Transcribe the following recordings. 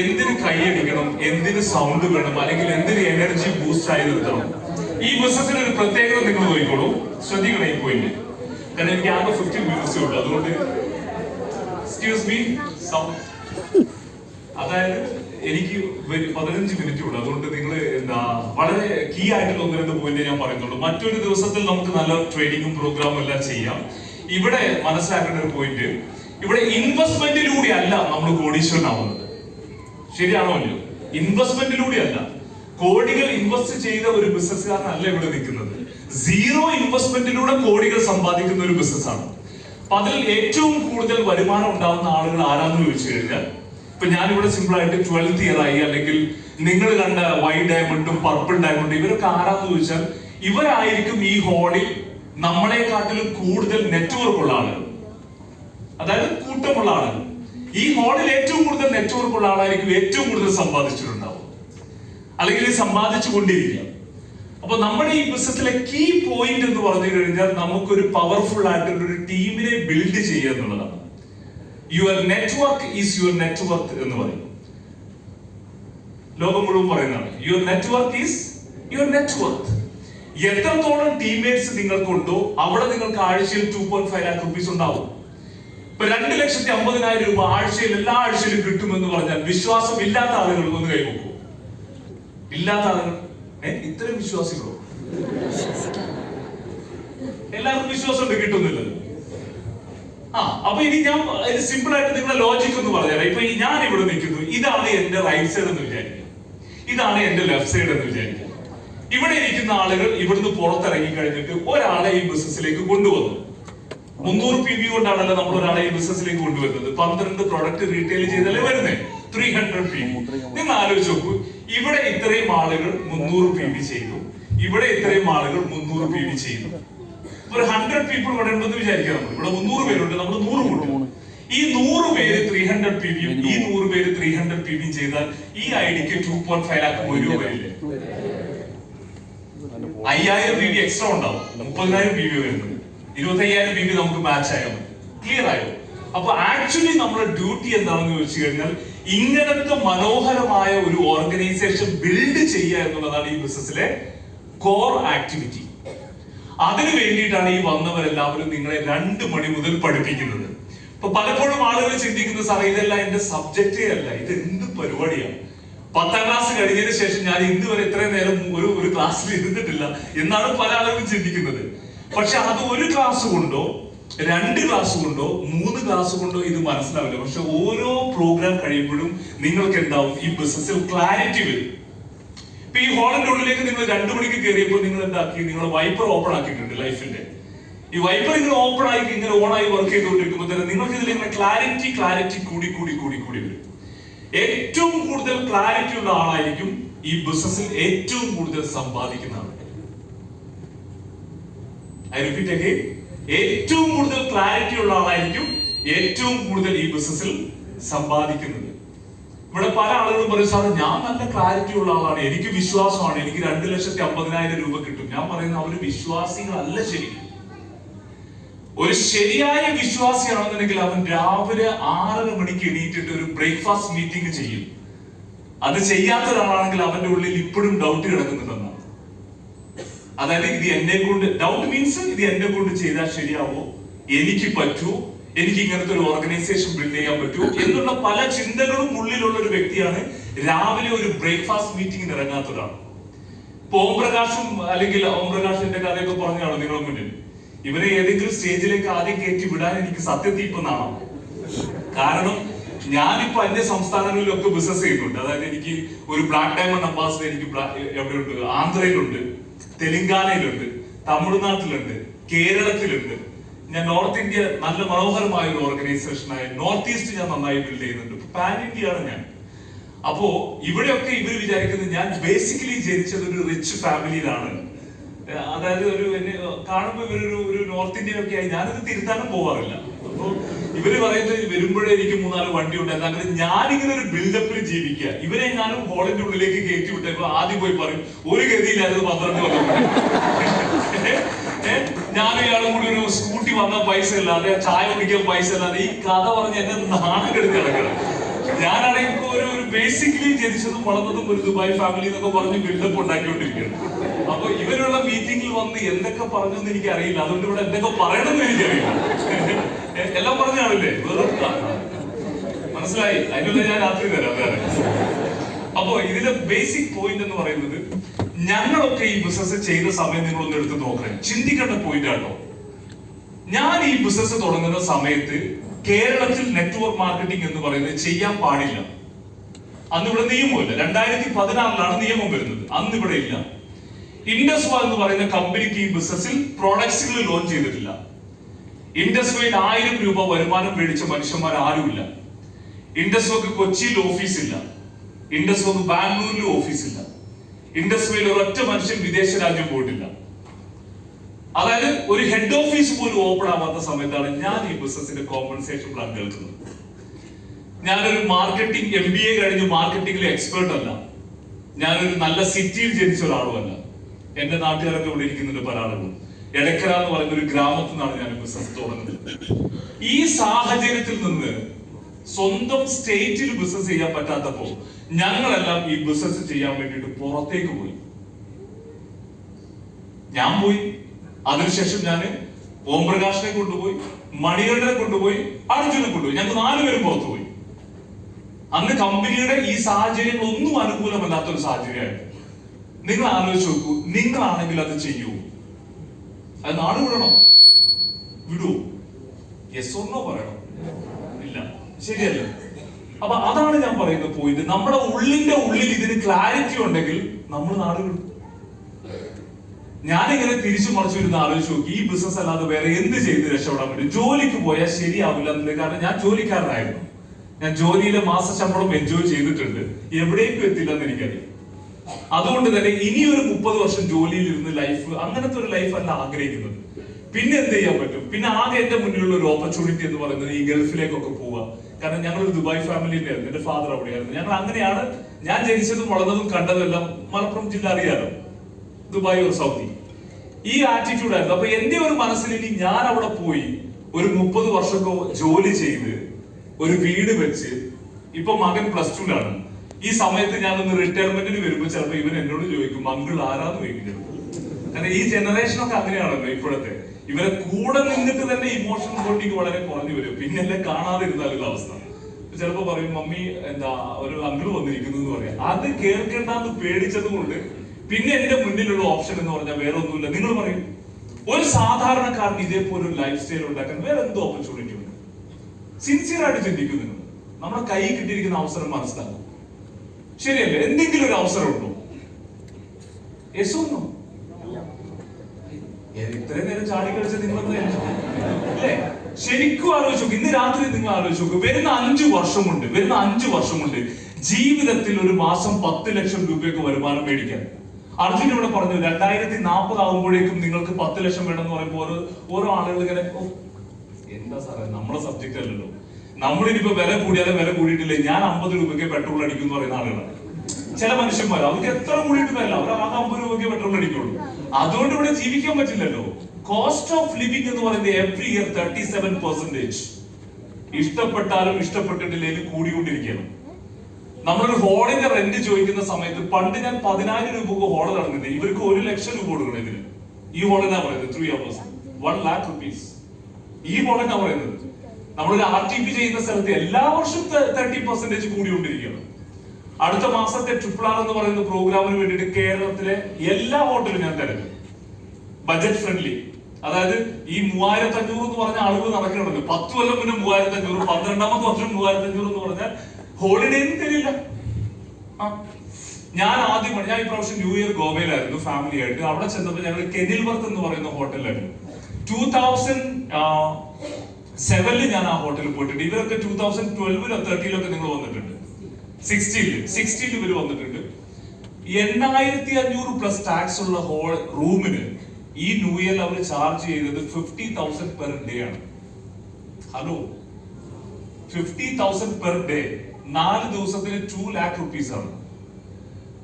എന്തിന് കൈയടിക്കണം എന്തിന് സൗണ്ട് വേണം അല്ലെങ്കിൽ എന്തിന് എനർജി ബൂസ്റ്റ് ആയി നിർത്തണം? ഈ ബിസിനസിന് ഒരു പ്രത്യേകത നിങ്ങൾ നോക്കിക്കോളൂ. ശ്രദ്ധിക്കണം ഈ പോയിന്റ് കാരണം എനിക്ക് ആകെ ഫിഫ്റ്റീൻ മിനിറ്റ്സേ ഉള്ളൂ. അതുകൊണ്ട് എക്സ്ക്യൂസ് മീ അതായത് എനിക്ക് പതിനഞ്ച് മിനിറ്റ് ഉള്ളു. അതുകൊണ്ട് നിങ്ങൾ എന്താ വളരെ കീ ആയിട്ടുള്ള ഒന്ന് രണ്ട് പോയിന്റ് ഞാൻ പറയുന്നുള്ളൂ. മറ്റൊരു ദിവസത്തിൽ നമുക്ക് നല്ല ട്രേഡിങ്ങും പ്രോഗ്രാമും എല്ലാം ചെയ്യാം. ഇവിടെ മനസ്സിലാക്കേണ്ട ഒരു പോയിന്റ് ഇവിടെ ഇൻവെസ്റ്റ്മെന്റിലൂടെ അല്ല നമ്മൾ കോടീശ്വരനാവുന്നത്. ശരിയാണോ അല്ലയോ ഇൻവെസ്റ്റ്മെന്റിലൂടെ അല്ല കോടികൾ ഇൻവെസ്റ്റ് ചെയ്ത ഒരു ബിസിനസ്സുകാരനല്ല ഇവിടെ നിൽക്കുന്നത്. സീറോ ഇൻവെസ്റ്റ്മെന്റിലൂടെ കോടികൾ സമ്പാദിക്കുന്ന ഒരു ബിസിനസ്സാണ് അപ്പൊ അതിൽ ഏറ്റവും കൂടുതൽ വരുമാനം ഉണ്ടാകുന്ന ആളുകൾ ആരാന്ന് ചോദിച്ചു കഴിഞ്ഞാൽ ഇപ്പൊ ഞാനിവിടെ സിമ്പിൾ ആയിട്ട് ട്വൽത്ത് ഇയർ ആയി അല്ലെങ്കിൽ നിങ്ങൾ കണ്ട വൈറ്റ് ഡയമണ്ടും പർപ്പിൾ ഡയമണ്ടും ഇവരൊക്കെ ആരാന്ന് ചോദിച്ചാൽ ഇവരായിരിക്കും ഈ ഹോളിൽ നമ്മളെക്കാട്ടിലും കൂടുതൽ നെറ്റ്വർക്ക് ഉള്ള ആളുകൾ. അതായത് കൂട്ടമുള്ള ആളുകൾ. ഈ ഹാളിൽ ഏറ്റവും കൂടുതൽ നെറ്റ്വർക്ക് ഉള്ള ആളായിരിക്കും ഏറ്റവും കൂടുതൽ സമ്പാദിച്ചിട്ടുണ്ടാവും അല്ലെങ്കിൽ സമ്പാദിച്ചു കൊണ്ടിരിക്കാം അപ്പൊ നമ്മുടെ ഈ ബിസിനസ്സിലെ കീ പോയിന്റ് എന്ന് പറഞ്ഞു കഴിഞ്ഞാൽ നമുക്കൊരു പവർഫുൾ ആയിട്ടുള്ള ഒരു ടീമിനെ ബിൽഡ് ചെയ്യുക എന്നുള്ളതാണ്. Your network is your network എന്ന് പറയും. ലോകം മുഴുവൻ പറയുന്നതാണ്. Your network is your network എത്രത്തോളം ടീംമേറ്റ്സ് നിങ്ങൾക്കുണ്ടോ അവിടെ നിങ്ങൾക്ക് ആഴ്ചയിൽ two point five lakh rupees ഉണ്ടാവും. ഇപ്പൊ രണ്ട് ലക്ഷത്തി അമ്പതിനായിരം രൂപ ആഴ്ചയിൽ എല്ലാ ആഴ്ചയിലും കിട്ടുമെന്ന് പറഞ്ഞാൽ വിശ്വാസം ഇല്ലാത്ത ആളുകൾ ഒന്ന് കൈവക്കൂ. ഇല്ലാത്ത ആളുകൾ. ഇത്രയും വിശ്വാസികളോ? എല്ലാവർക്കും വിശ്വാസമുണ്ട് കിട്ടുന്നില്ല. ആ അപ്പൊ ഇനി ഞാൻ സിമ്പിൾ ആയിട്ട് നിങ്ങളുടെ ലോജിക് ഒന്ന് പറഞ്ഞാൽ ഇപ്പൊ ഞാൻ ഇവിടെ നിൽക്കുന്നു. ഇതാണ് എന്റെ റൈറ്റ് സൈഡ് എന്ന് വിചാരിക്കുക. ഇതാണ് എന്റെ ലെഫ്റ്റ് സൈഡ് എന്ന് വിചാരിക്കുക. ഇവിടെ ഇരിക്കുന്ന ആളുകൾ ഇവിടുന്ന് പുറത്തിറങ്ങി കഴിഞ്ഞിട്ട് ഒരാളെ ഈ ബിസിനസ്സിലേക്ക് കൊണ്ടുവന്നു. മുന്നൂറ് പി ബി കൊണ്ടാണല്ലോ നമ്മൾ ഒരാളെ ഈ ബിസിനസ്സിലേക്ക് കൊണ്ടുവരുന്നത്. പന്ത്രണ്ട് പ്രൊഡക്റ്റ് റീറ്റെയിൽ ചെയ്തല്ലേ വരുന്നേ? ത്രീ ഹൺഡ്രഡ് പി നിങ്ങൾ ആലോചിച്ച് നോക്കൂ. ഇവിടെ ഇത്രയും ആളുകൾ മുന്നൂറ് പി ബി ചെയ്തു. ഇവിടെ ഇത്രയും ആളുകൾ മുന്നൂറ് പി ബി ചെയ്തു. ഒരു ഹൺഡ്രഡ് പീപ്പിൾ ഇവിടെ ഉണ്ടെന്ന് വിചാരിക്കാം നമ്മൾ. ഇവിടെ മുന്നൂറ് പേരുണ്ട് നമ്മൾ നൂറ് കൂട്ടും ഈ നൂറ് പേര് ത്രീ ഹൺഡ്രഡ് പി ബിയും ഈ നൂറ് പേര് ത്രീ ഹൺഡ്രഡ് പി ബിയും ചെയ്താൽ ഈ ഐഡിക്ക് ടു പോയിന്റ് ഫൈവ് ലാക്ക് ഒരു രൂപയില്ലേ അയ്യായിരം പി ബി എക്സ്ട്രാ ഉണ്ടാവും. മുപ്പതിനായിരം പി ബി വരുന്നത് ഇരുപത്തയ്യായിരം ബി നമുക്ക് മാച്ച് ആയാൽ മതി ക്ലിയർ ആയോ? അപ്പൊ ആക്ച്വലി നമ്മുടെ ഡ്യൂട്ടി എന്താണെന്ന് ചോദിച്ചു കഴിഞ്ഞാൽ ഇങ്ങനത്തെ മനോഹരമായ ഒരു ഓർഗനൈസേഷൻ ബിൽഡ് ചെയ്യുക എന്നുള്ളതാണ് ഈ ബിസിനസ്സിലെ കോർ ആക്ടിവിറ്റി അതിനു വേണ്ടിയിട്ടാണ് ഈ വന്നവരെല്ലാവരും നിങ്ങളെ രണ്ട് മണി മുതൽ പഠിപ്പിക്കുന്നത്. ഇപ്പൊ പലപ്പോഴും ആളുകൾ ചിന്തിക്കുന്ന സാറേ ഇതെല്ലാം എന്റെ സബ്ജക്റ്റേ അല്ല ഇത് എന്ത് പരിപാടിയാണ്? പത്താം ക്ലാസ് കഴിഞ്ഞതിന് ശേഷം ഞാൻ ഇന്ന് വരെ ഇത്രയും നേരം ഒരു ഒരു ക്ലാസ്സിൽ ഇരുന്നിട്ടില്ല എന്നാണ് പല ആളുകളും ചിന്തിക്കുന്നത്. പക്ഷെ അത് ഒരു ക്ലാസ് കൊണ്ടോ രണ്ട് ക്ലാസ് കൊണ്ടോ മൂന്ന് ക്ലാസ് കൊണ്ടോ ഇത് മനസ്സിലാവില്ല. പക്ഷെ ഓരോ പ്രോഗ്രാം കഴിയുമ്പോഴും നിങ്ങൾക്ക് എന്താവും ഈ ബിസിനസ്സിൽ ക്ലാരിറ്റി വരും. ഇപ്പൊ ഈ ഹോളിന്റെ ഉള്ളിലേക്ക് നിങ്ങൾ രണ്ടു മണിക്ക് കയറിയപ്പോൾ നിങ്ങൾ എന്താക്കി നിങ്ങൾ വൈപ്പർ ഓപ്പൺ ആക്കിയിട്ടുണ്ട് ലൈഫിന്റെ ഈ വൈപ്പർ ഇങ്ങനെ ഓപ്പൺ ആയി ഇങ്ങനെ ഓൺ ആയി വർക്ക് ചെയ്തുകൊണ്ടിരിക്കുമ്പോൾ തന്നെ നിങ്ങൾക്ക് ഇതിൽ ഇങ്ങനെ ക്ലാരിറ്റി ക്ലാരിറ്റി കൂടി കൂടി കൂടി കൂടി വരും. ഏറ്റവും കൂടുതൽ ക്ലാരിറ്റി ഉള്ള ആളായിരിക്കും ഈ ബിസിനസ്സിൽ ഏറ്റവും കൂടുതൽ സമ്പാദിക്കുന്ന ഐ റിപ്പീറ്റ് അഗൈൻ ഏറ്റവും കൂടുതൽ ക്ലാരിറ്റി ഉള്ള ആളായിരിക്കും ഏറ്റവും കൂടുതൽ ഈ ബിസിനസ്സിൽ സമ്പാദിക്കുന്നത്. ഇവിടെ പല ആളുകളും പറയും സാർ ഞാൻ നല്ല ക്ലാരിറ്റി ഉള്ള ആളാണ്. എനിക്ക് വിശ്വാസമാണ്. എനിക്ക് രണ്ട് ലക്ഷത്തി അമ്പതിനായിരം രൂപ കിട്ടും. ഞാൻ പറയുന്ന അവർ വിശ്വാസികളല്ല ശരിക്കും. ഒരു ശരിയായ വിശ്വാസിയാണെന്നുണ്ടെങ്കിൽ അവൻ രാവിലെ ആറര മണിക്ക് എണീറ്റിട്ട് ഒരു ബ്രേക്ക്ഫാസ്റ്റ് മീറ്റിംഗ് ചെയ്യും. അത് ചെയ്യാത്ത ഒരാളാണെങ്കിൽ അവന്റെ ഉള്ളിൽ ഇപ്പോഴും ഡൗട്ട് കിടക്കുന്നുണ്ടെന്നാണ് അതായത് ഇത് എന്നെ കൊണ്ട് ഡൗട്ട് മീൻസ് ഇത് എന്നെ കൊണ്ട് ചെയ്താൽ ശരിയാവോ? എനിക്ക് പറ്റൂ. എനിക്ക് ഇങ്ങനത്തെ ഒരു ഓർഗനൈസേഷൻ ബിൽഡ് ചെയ്യാൻ പറ്റൂ എന്നുള്ള പല ചിന്തകളും ഉള്ളിലുള്ള ഒരു വ്യക്തിയാണ് രാവിലെ ഒരു ബ്രേക്ക്ഫാസ്റ്റ് മീറ്റിംഗിന് ഇറങ്ങാത്ത ഒരാൾ ഇപ്പൊ ഓം പ്രകാശും അല്ലെങ്കിൽ ഓം പ്രകാശിന്റെ കഥയൊക്കെ പറഞ്ഞാണോ നിങ്ങളുടെ മുന്നിൽ. ഇവരെ ഏതെങ്കിലും സ്റ്റേജിലേക്ക് ആദ്യം കയറ്റി വിടാൻ എനിക്ക് സത്യത്തിൽ ഇപ്പൊ നാണം കാരണം ഞാനിപ്പോ അന്യ സംസ്ഥാനങ്ങളിലൊക്കെ ബിസിനസ് ചെയ്യുന്നുണ്ട്. അതായത് എനിക്ക് ഒരു ബ്ലാക്ക് ഡയമണ്ട് അംബാസിഡർ എനിക്ക് എവിടെയുണ്ട്? ആന്ധ്രയിലുണ്ട്. തെലങ്കാനയിലുണ്ട് തമിഴ്നാട്ടിലുണ്ട് കേരളത്തിലുണ്ട്. ഞാൻ നോർത്ത് ഇന്ത്യ നല്ല മനോഹരമായ ഒരു ഓർഗനൈസേഷനായ നോർത്ത് ഈസ്റ്റ് ഞാൻ നന്നായി ബിൽഡ് ചെയ്യുന്നുണ്ട്. പാൻ ഇന്ത്യ ആണ് ഞാൻ. അപ്പോ ഇവിടെയൊക്കെ ഇവർ വിചാരിക്കുന്നത് ഞാൻ ബേസിക്കലി ജനിച്ചത് ഒരു റിച്ച് ഫാമിലിയിലാണ് അതായത് ഒരു എന്നെ കാണുമ്പോൾ ഇവരൊരു ഒരു നോർത്ത് ഇന്ത്യൻ ഒക്കെ ആയി. ഞാനിത് തിരുത്താനും പോവാറില്ല. ഇവർ പറയുന്നത് വരുമ്പോഴേ എനിക്ക് മൂന്നാൽ വണ്ടി ഉണ്ടായിരുന്നു അങ്ങനെ ഞാനിങ്ങനെ ഒരു ബിൽഡപ്പിൽ ജീവിക്കുക. ഇവരെ ഞാനും ഹോളിന്റെ ഉള്ളിലേക്ക് കയറ്റി വിട്ടപ്പോ ആദ്യം പോയി പറയും ഒരു ഗതിയിലായിരുന്നു പന്ത്രണ്ട് കൊല്ലം ഞാനും ഇയാളും കൂടി ഒരു സ്കൂട്ടി വന്ന പൈസ ഇല്ലാതെ ചായ കുടിക്കാൻ പൈസ ഇല്ലാതെ ഈ കഥ പറഞ്ഞ് എന്നെ നാണം കെടുത്തി കിടക്കണം ഞാനാണെങ്കിൽ ഇപ്പൊ ഒരു ബേസിക്കലി ജനിച്ചതും വളർന്നതും ഒരു ദുബായ് ഫാമിലി എന്നൊക്കെ പറഞ്ഞ് ബിൽഡപ്പ് ഉണ്ടാക്കിക്കൊണ്ടിരിക്കുകയാണ്. അപ്പൊ ഇവരുള്ള മീറ്റിംഗിൽ വന്ന് എന്തൊക്കെ പറഞ്ഞെന്ന് എനിക്ക് അറിയില്ല അതുകൊണ്ട് ഇവിടെ എന്തൊക്കെ പറയണമെന്ന് എനിക്കറിയില്ല. എല്ലാം പറഞ്ഞാണല്ലേ? വെറും മനസ്സിലായി? അതിനുള്ള ഞാൻ രാത്രി തരാം വേറെ അപ്പോ ഇതിലെ ബേസിക് പോയിന്റ് എന്ന് പറയുന്നത് ഞങ്ങളൊക്കെ ഈ ബിസിനസ് ചെയ്ത സമയം നിങ്ങളൊന്ന് എടുത്ത് നോക്കണം ചിന്തിക്കേണ്ട പോയിന്റ് ആട്ടോ. ഞാൻ ഈ ബിസിനസ് തുടങ്ങുന്ന സമയത്ത് കേരളത്തിൽ നെറ്റ്വർക്ക് മാർക്കറ്റിംഗ് എന്ന് പറയുന്നത് ചെയ്യാൻ പാടില്ല. അന്ന് ഇവിടെ നിയമമില്ല. രണ്ടായിരത്തി പതിനാറിലാണ് നിയമം വരുന്നത്. അന്ന് ഇവിടെ ഇല്ല. ഇൻഡസ്വ എന്ന് പറയുന്ന കമ്പനിക്ക് ഈ ബിസിനസ്സിൽ പ്രോഡക്ട്സുകൾ ലോഞ്ച് ചെയ്തിട്ടില്ല. ഇൻഡസ്വയിൽ ആയിരം രൂപ വരുമാനം മേടിച്ച മനുഷ്യന്മാർ ആരുമില്ല. ഇൻഡസ്വക്ക് കൊച്ചിയിൽ ഓഫീസ് ഇല്ല. ഇൻഡസ്വക്ക് ബാംഗ്ലൂരിൽ ഓഫീസില്ല ഇൻഡസ്വയിൽ ഒരൊറ്റ മനുഷ്യൻ വിദേശ രാജ്യം പോയിട്ടില്ല. അതായത് ഒരു ഹെഡ് ഓഫീസ് പോലും ഓപ്പൺ ആവാത്ത സമയത്താണ് ഞാൻ ഈ ബിസിനസിന്റെ കോമ്പൻസേഷൻ പ്ലാൻ കേൾക്കുന്നത്. ഞാനൊരു മാർക്കറ്റിംഗ് എം ബി എ കഴിഞ്ഞ് മാർക്കറ്റിംഗിലെ എക്സ്പേർട്ട് അല്ല. ഞാനൊരു നല്ല സിറ്റിയിൽ ജനിച്ച ഒരാളുമല്ല. എന്റെ നാട്ടുകാരൊക്കെ ഇവിടെ ഇരിക്കുന്നുണ്ട് പല ആളുകളും എടക്കര എന്ന് പറയുന്ന ഒരു ഗ്രാമത്തിൽ നിന്നാണ് ഞാൻ ബിസിനസ് തുടങ്ങുന്നത്. ഈ സാഹചര്യത്തിൽ നിന്ന് സ്വന്തം സ്റ്റേറ്റിൽ ബിസിനസ് ചെയ്യാൻ പറ്റാത്തപ്പോ ഞങ്ങളെല്ലാം ഈ ബിസിനസ് ചെയ്യാൻ വേണ്ടിയിട്ട് പുറത്തേക്ക് പോയി. ഞാൻ പോയി. അതിനുശേഷം ഞാൻ ഓംപ്രകാശിനെ കൊണ്ടുപോയി മണികണ്ഠനെ കൊണ്ടുപോയി അർജുനെ കൊണ്ടുപോയി. ഞങ്ങൾക്ക് നാലുപേരും പുറത്തു പോയി. അന്ന് കമ്പനിയുടെ ഈ സാഹചര്യങ്ങൾ ഒന്നും അനുകൂലമല്ലാത്ത ഒരു സാഹചര്യമായിരുന്നു നിങ്ങൾ ആലോചിച്ച് നോക്കൂ നിങ്ങളാണെങ്കിൽ അത് ചെയ്യൂ. അത് നാട് വിടണോ? വിടുവോ? യെസ് ഒന്നോ പറയണം? ഇല്ല. ശരിയല്ല. അപ്പൊ അതാണ് ഞാൻ പറയുന്ന പോയിന്റ് നമ്മുടെ ഉള്ളിന്റെ ഉള്ളിൽ ഇതിന് ക്ലാരിറ്റി ഉണ്ടെങ്കിൽ നമ്മൾ നാട് വിടും. ഞാനിങ്ങനെ തിരിച്ചു മറിച്ചു വരുന്ന ആലോചിച്ച് നോക്കി ഈ ബിസിനസ് അല്ലാതെ വേറെ എന്ത് ചെയ്ത് രക്ഷപ്പെടാൻ പറ്റും? ജോലിക്ക് പോയാൽ ശരിയാവില്ല എന്നുള്ളത് കാരണം ഞാൻ ജോലിക്കാരനായിരുന്നു. ഞാൻ ജോലിയിലെ മാസ ശമ്പളം എൻജോയ് ചെയ്തിട്ടുണ്ട്. എവിടേക്കും എത്തില്ലെന്ന് എനിക്കറിയാം അതുകൊണ്ട് തന്നെ ഇനി ഒരു മുപ്പത് വർഷം ജോലിയിൽ ഇരുന്ന് ലൈഫ് അങ്ങനത്തെ ഒരു ലൈഫ് അല്ല ആഗ്രഹിക്കുന്നത്. പിന്നെ എന്ത് ചെയ്യാൻ പറ്റും? പിന്നെ ആകെ എന്റെ മുന്നിലുള്ള ഒരു ഓപ്പർച്യൂണിറ്റി എന്ന് പറയുന്നത് ഈ ഗൾഫിലേക്കൊക്കെ പോവുക. കാരണം ഞങ്ങൾ ദുബായ് ഫാമിലിന്റെ ആയിരുന്നു എന്റെ ഫാദർ അവിടെയായിരുന്നു. ഞങ്ങൾ അങ്ങനെയാണ് ഞാൻ ജനിച്ചതും വളർന്നതും കണ്ടതെല്ലാം മലപ്പുറം ജില്ല അറിയാലോ. ദുബായ് ഒരു സൗദി. ഈ ആറ്റിറ്റ്യൂഡ് ആയിരുന്നു. അപ്പൊ എന്റെ ഒരു മനസ്സിൽ ഇനി ഞാൻ അവിടെ പോയി ഒരു മുപ്പത് വർഷമൊക്കെ ജോലി ചെയ്ത് ഒരു വീട് വെച്ച് ഇപ്പൊ മകൻ പ്ലസ് ടുലാണ് ഈ സമയത്ത് ഞാൻ ഒന്ന് റിട്ടയർമെന്റിന് വരുമ്പോ ചിലപ്പോ ഇവൻ എന്നോട് ചോദിക്കും മംഗിൾ ആരാന്ന് ചോദിക്കും ചിലപ്പോ. കാരണം ഈ ജനറേഷൻ ഒക്കെ അങ്ങനെയാണല്ലോ ഇപ്പോഴത്തെ. ഇവരെ കൂടെ നിന്നിട്ട് തന്നെ ഇമോഷൻ ബോണ്ടിങ് വളരെ കുറഞ്ഞു വരും. പിന്നെ എല്ലാം കാണാതിരുന്നാലുള്ള അവസ്ഥ. ചിലപ്പോ പറയും മമ്മി എന്താ ഒരു അങ്കിൾ വന്നിരിക്കുന്നു എന്ന് പറയാം. അത് കേൾക്കണ്ടെന്ന് പേടിച്ചത് കൊണ്ട് പിന്നെ എന്റെ മുന്നിലുള്ള ഓപ്ഷൻ എന്ന് പറഞ്ഞാൽ വേറെ ഒന്നുമില്ല നിങ്ങൾ പറയും. ഒരു സാധാരണക്കാരന് ഇതേപോലെ ഒരു ലൈഫ് സ്റ്റൈൽ ഉണ്ടാക്കാൻ വേറെ എന്തോ ഓപ്പർച്യൂണിറ്റി ഉണ്ട്? സിൻസിയർ ആയിട്ട് ചിന്തിക്കും നിങ്ങൾ. നമ്മുടെ കൈ കിട്ടിയിരിക്കുന്ന അവസരം മനസ്സിലാക്കും. ശരിയല്ലേ? എന്തെങ്കിലും ഒരു അവസരം ഉണ്ടോ? യേശു ഇത്രയും നേരം ചാടി കളിച്ച നിങ്ങൾ അല്ലേ? ശരിക്കും ആലോചിച്ചു ഇന്ന് രാത്രി നിങ്ങൾ ആലോചിച്ച് നോക്ക്. വരുന്ന അഞ്ചു വർഷമുണ്ട്. വരുന്ന അഞ്ചു വർഷമുണ്ട്. ജീവിതത്തിൽ ഒരു മാസം പത്ത് ലക്ഷം രൂപയൊക്കെ വരുമാനം മേടിക്കാൻ. അർജുൻ ഇവിടെ പറഞ്ഞു രണ്ടായിരത്തി നാൽപ്പത് ആകുമ്പോഴേക്കും നിങ്ങൾക്ക് പത്ത് ലക്ഷം വേണം എന്ന് പറയുമ്പോൾ ഓരോ ഓരോ ആളുകൾ ഇങ്ങനെ എന്താ സാറേ നമ്മളെ സബ്ജക്റ്റ് അല്ലല്ലോ. നമ്മളിനിപ്പോ വില കൂടിയാലും വില കൂടിയിട്ടില്ലേ? ഞാൻ അമ്പത് രൂപയ്ക്ക് പെട്രോൾ അടിക്കും എന്ന് പറയുന്ന ആളുകളാണ്. ചില മനുഷ്യന്മാർ അവർക്ക് എത്ര കൂടിയിട്ട് വരില്ല അവർ ആകെ അമ്പത് രൂപയ്ക്ക് പെട്രോൾ അടിക്കുള്ളൂ. അതുകൊണ്ട് ഇവിടെ ജീവിക്കാൻ പറ്റില്ലല്ലോ. കോസ്റ്റ് ഓഫ് ലിവിംഗ് എന്ന് പറയുന്നത് every year thirty seven percentage ഇഷ്ടപ്പെട്ടാലും ഇഷ്ടപ്പെട്ടിട്ടില്ലെങ്കിലും കൂടിക്കൊണ്ടിരിക്കുകയാണ്. നമ്മളൊരു ഹോളിന്റെ റെന്റ് ചോദിക്കുന്ന സമയത്ത് പണ്ട് ഞാൻ പതിനായിരം രൂപക്ക് ഹോൾ നടന്നിട്ട് ഇവർക്ക് ഒരു ലക്ഷം രൂപ കൊടുക്കണം ഇതിന്. ഈ ഹോളിനാ പറയുന്നത്? Three hours one lakh rupees ഈ ഹോളിനാ പറയുന്നത്? നമ്മളൊരു ആർ ടി പി ചെയ്യുന്ന സ്ഥലത്ത് എല്ലാ വർഷവും തേർട്ടി പെർസെന്റേജ് കൂടിക്കൊണ്ടിരിക്കുകയാണ്. അടുത്ത മാസത്തെ ട്രിപ്പിൾ ആർ എന്ന് പറയുന്ന പ്രോഗ്രാമിന് വേണ്ടിയിട്ട് കേരളത്തിലെ എല്ലാ ഹോട്ടലും ഞാൻ തരും ബജറ്റ് ഫ്രണ്ട്ലി അതായത് ഈ മൂവായിരത്തി അഞ്ഞൂറ് എന്ന് പറഞ്ഞ അളവ് നടക്കണമല്ലോ പത്ത് കൊല്ലം മുന്നേ മൂവായിരത്തി അഞ്ഞൂറ് പന്ത്രണ്ടാമത്തെ വർഷം മൂവായിരത്തി അഞ്ഞൂറ് എന്ന് പറഞ്ഞാൽ ഹോളിഡേ ഒന്നും തരില്ല. ഞാൻ ആദ്യം ഞാൻ ഈ പ്രാവശ്യം ന്യൂ ഇയർ ഗോവയിലായിരുന്നു ഫാമിലി ആയിട്ട്. അവിടെ ചെന്നപ്പോൾ ഞങ്ങൾ കെനിൽവർത്ത് എന്ന് പറയുന്ന ഹോട്ടലിലായിരുന്നു ടൂ തൗസൻഡ് സെവനിൽ ഞാൻ ആ ഹോട്ടലിൽ പോയിട്ടുണ്ട്. ഇവരൊക്കെ ടൂ തൗസൻഡ് ട്വൽവിലോ തേർട്ടിയിലൊക്കെ നിങ്ങൾ വന്നിട്ടുണ്ട്. സിക്സ്റ്റീനിൽ സിക്സ്റ്റീനിൽ ഇവർ വന്നിട്ടുണ്ട്. എണ്ണായിരത്തി അഞ്ഞൂറ് പ്ലസ് ടാക്സ് ഉള്ള ഹോൾ റൂമിന് ഈ ന്യൂ ഇയർ അവർ ചാർജ് ചെയ്തത് ഫിഫ്റ്റി തൗസൻഡ് പെർ ഡേ ആണ്. Hello fifty thousand per day നാല് ദിവസത്തിന് ടു ലാക്ക് റുപ്പീസ് ആണ്.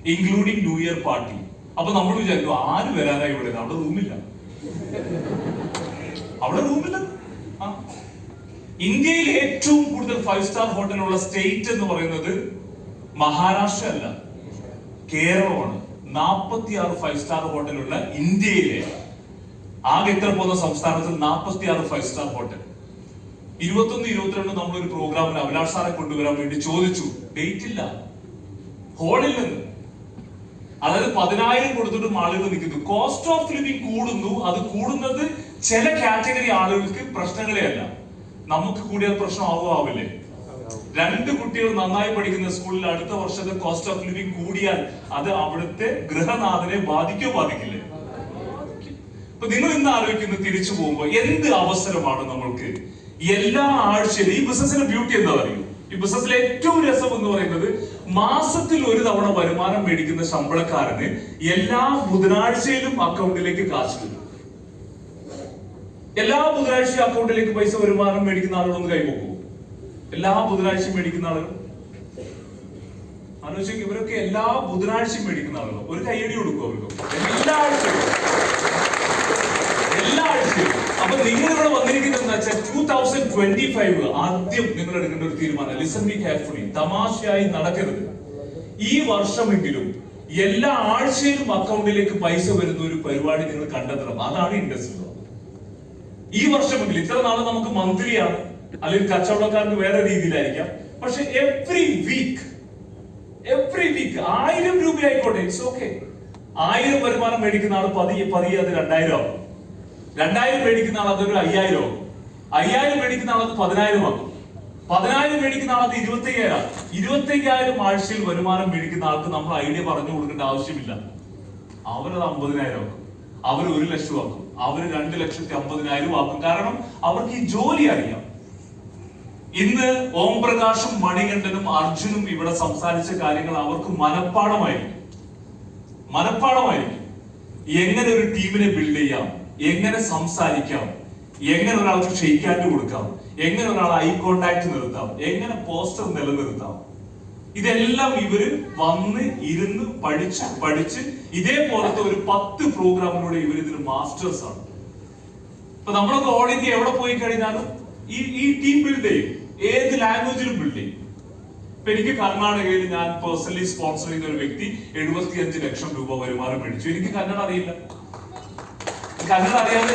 ഇൻക്ലൂഡിങ് ന്യൂ ഇയർ പാർട്ടി അപ്പൊ നമ്മൾ വിചാരിക്കും ആര് വരാനായി ഇവിടെ അവിടെ റൂമില്ല അവിടെ റൂമില്ല ഇന്ത്യയിൽ ഏറ്റവും കൂടുതൽ ഫൈവ് സ്റ്റാർ ഹോട്ടലുള്ള സ്റ്റേറ്റ് എന്ന് പറയുന്നത് മഹാരാഷ്ട്ര അല്ല. കേരളമാണ്. നാൽപ്പത്തി ആറ് ഫൈവ് സ്റ്റാർ ഹോട്ടലുള്ള ഇന്ത്യയിലെ ആകെ എത്ര പോകുന്ന സംസ്ഥാനത്തിൽ നാൽപ്പത്തി ആറ് ഫൈവ് സ്റ്റാർ ഹോട്ടൽ ഇരുപത്തൊന്ന് ഇരുപത്തിരണ്ട് നമ്മളൊരു പ്രോഗ്രാമിൽ അഭിലാഷ് സാറെ കൊണ്ടുവരാൻ വേണ്ടി ചോദിച്ചു. ഡേറ്റ് ഇല്ല. ഹോളിൽ നിന്ന്. അതായത് പതിനായിരം കൊടുത്തിട്ടും ആളുകൾ നിൽക്കുന്നു. കോസ്റ്റ് ഓഫ് ലിവിംഗ് കൂടുന്നു. അത് കൂടുന്നത് ചില കാറ്റഗറി ആളുകൾക്ക് പ്രശ്നങ്ങളെ അല്ല നമുക്ക് കൂടിയ പ്രശ്നം ആവോ ആവില്ലേ രണ്ട് കുട്ടികൾ നന്നായി പഠിക്കുന്ന സ്കൂളിൽ അടുത്ത വർഷത്തെ കോസ്റ്റ് ഓഫ് ലിവിംഗ് കൂടിയാൽ അത് അവിടുത്തെ ഗൃഹനാഥനെ ബാധിക്കോ ബാധിക്കില്ലേ? അപ്പൊ നിങ്ങൾ ഇന്ന് തിരിച്ചു പോകുമ്പോൾ എന്ത് അവസരമാണ് നമ്മൾക്ക്? എല്ലാ ആഴ്ചയിലും ഈ ബിസിനസിന്റെ ബ്യൂട്ടി എന്താ പറയുക? ഈ ബിസിനസ്സിലെ ഏറ്റവും രസം എന്ന് പറയുന്നത് മാസത്തിൽ ഒരു തവണ വരുമാനം മേടിക്കുന്ന ശമ്പളക്കാരന് എല്ലാ ബുധനാഴ്ചയിലും അക്കൗണ്ടിലേക്ക് കാശ് വരും എല്ലാ ബുധനാഴ്ച അക്കൗണ്ടിലേക്ക് പൈസ വരുമാനം മേടിക്കുന്ന ആളുകളൊന്ന് കൈപോക്കൂ എല്ലാ ബുധനാഴ്ചയും മേടിക്കുന്ന ആളുകൾ. ആലോചിക്കും ഇവരൊക്കെ എല്ലാ ബുധനാഴ്ചയും മേടിക്കുന്ന ആളുകൾ ഒരു കൈയടി കൊടുക്കും അവർക്ക്. എല്ലാ ആഴ്ചയും അപ്പൊ നിങ്ങൾ ഇവിടെ വന്നിരിക്കുന്നത് ഫൈവ് ആദ്യം നിങ്ങൾ എടുക്കേണ്ട ഒരു തീരുമാനം. ലിസൺ ബി കെയർഫുള്ളി തമാശയായി നടക്കരുത്. ഈ വർഷമെങ്കിലും എല്ലാ ആഴ്ചയിലും അക്കൗണ്ടിലേക്ക് പൈസ വരുന്ന ഒരു പരിപാടി നിങ്ങൾ കണ്ടെത്തണം. അതാണ് ഇൻഡസ്ട്രി ഈ വർഷമെങ്കിലും ഇത്ര നാളെ നമുക്ക് മന്ത്ലിയാണ്. അല്ലെങ്കിൽ കച്ചവടക്കാർക്ക് വേറെ രീതിയിലായിരിക്കാം. പക്ഷെ എവ്രി വീക്ക് എവ്രി വീക്ക് ആയിരം രൂപ ആയിക്കോട്ടെ ഇറ്റ്സ് ഓക്കെ ആയിരം വരുമാനം മേടിക്കുന്ന ആൾ പതിയെ പതിയെ അത് രണ്ടായിരം ആകും രണ്ടായിരം മേടിക്കുന്ന ആൾ അതൊരു അയ്യായിരം ആകും അയ്യായിരം മേടിക്കുന്ന ആൾ അത് പതിനായിരം ആകും പതിനായിരം മേടിക്കുന്ന ആൾ അത് ഇരുപത്തി അയ്യായിരം ഇരുപത്തി അയ്യായിരം ആഴ്ചയിൽ വരുമാനം മേടിക്കുന്ന ആൾക്ക് നമ്മൾ ഐഡിയ പറഞ്ഞു കൊടുക്കേണ്ട ആവശ്യമില്ല. അവരത് അമ്പതിനായിരം ആക്കും. അവർ ഒരു ലക്ഷം ആക്കും. അവർ രണ്ട് ലക്ഷത്തി അമ്പതിനായിരം ആക്കും. കാരണം അവർക്ക് ഈ ജോലി അറിയാം. ഇന്ന് ഓം പ്രകാശും മണികണ്ഠനും അർജുനും ഇവിടെ സംസാരിച്ച കാര്യങ്ങൾ അവർക്ക് മനഃപ്പാടമായിരിക്കും മനഃപ്പാടമായിരിക്കും എങ്ങനെ ഒരു ടീമിനെ ബിൽഡ് ചെയ്യാം? എങ്ങനെ സംസാരിക്കാം? എങ്ങനെ ഒരാൾക്ക് ഷെയ്ക്കാൻഡ് കൊടുക്കാം? എങ്ങനെ ഒരാൾ ഐ കോണ്ടാക്ട് നിർത്താം? എങ്ങനെ പോസ്റ്റർ നിലനിർത്താം? ഇതെല്ലാം ഇവർ വന്ന് ഇരുന്ന് പഠിച്ച് പഠിച്ച് ഇതേപോലത്തെ ഒരു പത്ത് പ്രോഗ്രാമിലൂടെ ഇവർ ഇതിന് മാസ്റ്റേഴ്സ് ആണ്. ഇപ്പൊ നമ്മളൊക്കെ ഓൾ ഇന്ത്യ എവിടെ പോയി കഴിഞ്ഞാലും ഈ ഈ ടീം ബിൽഡ് ചെയ്യും. ഏത് ലാംഗ്വേജിലും ബിൽഡ് ചെയ്യും. ഇപ്പൊ എനിക്ക് കർണാടകയിൽ ഞാൻ പേഴ്സണലി സ്പോൺസർ ചെയ്ത ഒരു വ്യക്തി എഴുപത്തിയഞ്ച് ലക്ഷം രൂപ വരുമാനം മേടിച്ചു. എനിക്ക് കന്നഡ അറിയില്ല. കന്നഡ അറിയാതെ